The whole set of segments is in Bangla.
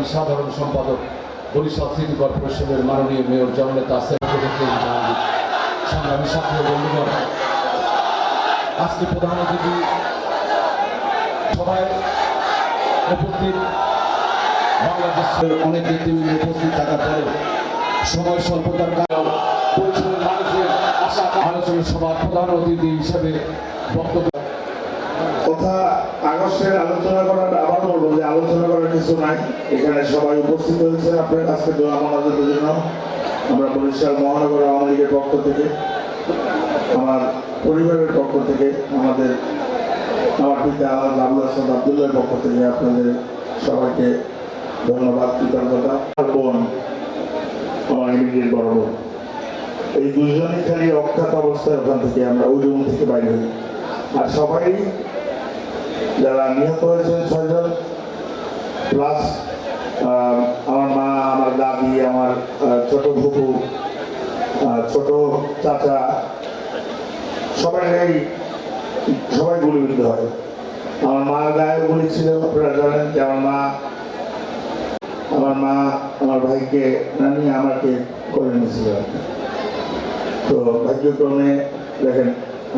সংগ্রামী সাধারণ সম্পাদক বরিশাল সিটি কর্পোরেশনের মাননীয় মেয়র জননেতা সাথী বন্ধুগণ, আজকে প্রধান অতিথি সবাই উপস্থিত বাংলাদেশের অনেক নেতৃবৃন্দ উপস্থিত থাকার পরে সময় স্বল্পতার কারণে পরিচয়ের মানুষের আশা আলোচনা সভার প্রধান অতিথি হিসেবে বক্তব্য কথা আগস্টের আলোচনা করার আবার বলব যে আলোচনা করার কিছু নাই। এখানে সবাই উপস্থিত হয়েছে। আপনার কাছে দোয়া আমাদের জন্য আমরা বরিশাল মহানগর আওয়ামী লীগের পক্ষ থেকে, আমার পরিবারের পক্ষ থেকে, আমাদের আমার পিতা আল্লাহ আবুল হাসান আবদুল্লাহর পক্ষ থেকে আপনাদের সবাইকে ধন্যবাদ, কৃতজ্ঞতা। বোন আমার ইমিডিয়েট বড় বোন। এই দুজনই খালি অখ্যাত অবস্থায় ওখান থেকে আমরা ওই রুম থেকে বাইরে হই। আর সবাই যারা নিহত হয়েছেন ছয়জন প্লাস আমার মা, আমার দাদি, আমার ছোট ফুপু ছোট চাচা, সবাই সবাই গুলিবিদ্ধ হয় আমার মা গায়ে গুলি ছিল, আপনারা জানেন যে আমার মা আমার মা, আমার ভাইকে, নানি আমাকে করে নিয়েছিল। তো ভাগ্যক্রমে দেখেন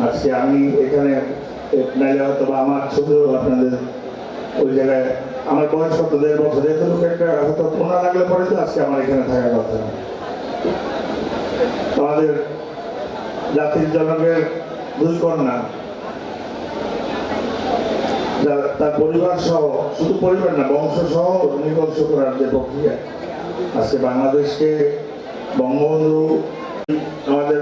আজকে আমি এখানে নাইলে আমার ছবিও আপনাদের ওই জায়গায়, আমার বয়স হতো দেড় বছর, এতটুকু একটা হয়তো পোনা লাগলে পরে তো আজকে আমার এখানে থাকার কথা। আমাদের জাতির জনকের দুই কন্যা তার পরিবার সহ, শুধু পরিবার না, বংশ সহ নিকর্ষ করার যে প্রক্রিয়া, আজকে বাংলাদেশকে বঙ্গবন্ধু, আমাদের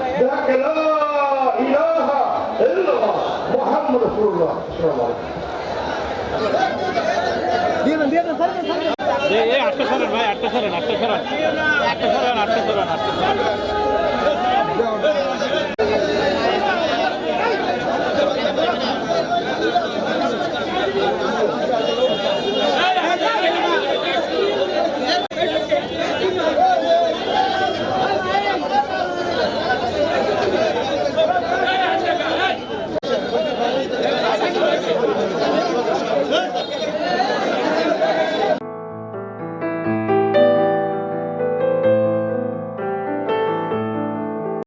প্রবল আটটা সরেন ভাই আটটা সরেন আটটা সরেন আটটা সরেন আটটা সরেন আটটা সরেন।